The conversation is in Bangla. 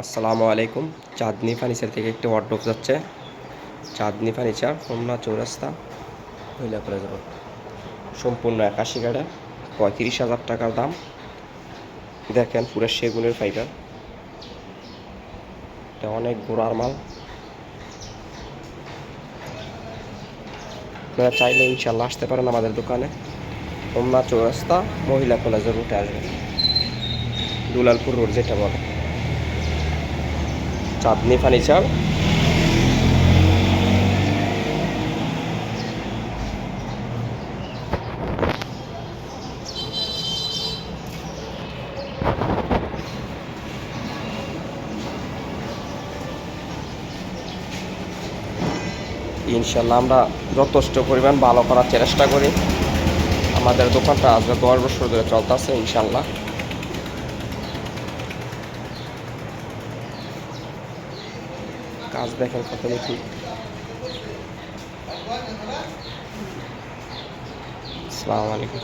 আসসালামু আলাইকুম। চাঁদনি ফার্নিচার থেকে একটি ওয়ার্ড্রোপ যাচ্ছে। চাঁদনি ফার্নিচার, হোমনা চৌরাস্তা, মহিলা কলেজ রোড সম্পূর্ণ একাশি গাড়া পঁয়ত্রিশ হাজার টাকার দাম। দেখেন পুরো সেগুনের ফাইবার এটা অনেক গোড়ার মাল। আপনারা চাইলে ইনশাল্লাহ আসতে পারেন আমাদের দোকানে। হোমনা চৌরাস্তা, মহিলা কলেজের রুটে আসবেন। দুলালপুর রোড যেটা বলে। চাঁদনি ফার্নিচার। ইনশাল্লাহ আমরা যথেষ্ট পরিমাণ ভালো করার চেষ্টা করি। আমাদের দোকানটা আজ দশ বছর ধরে চলতেছে, ইনশাল্লাহ। কাজ দেখার কথা দেখি আসসালামু আলাইকুম।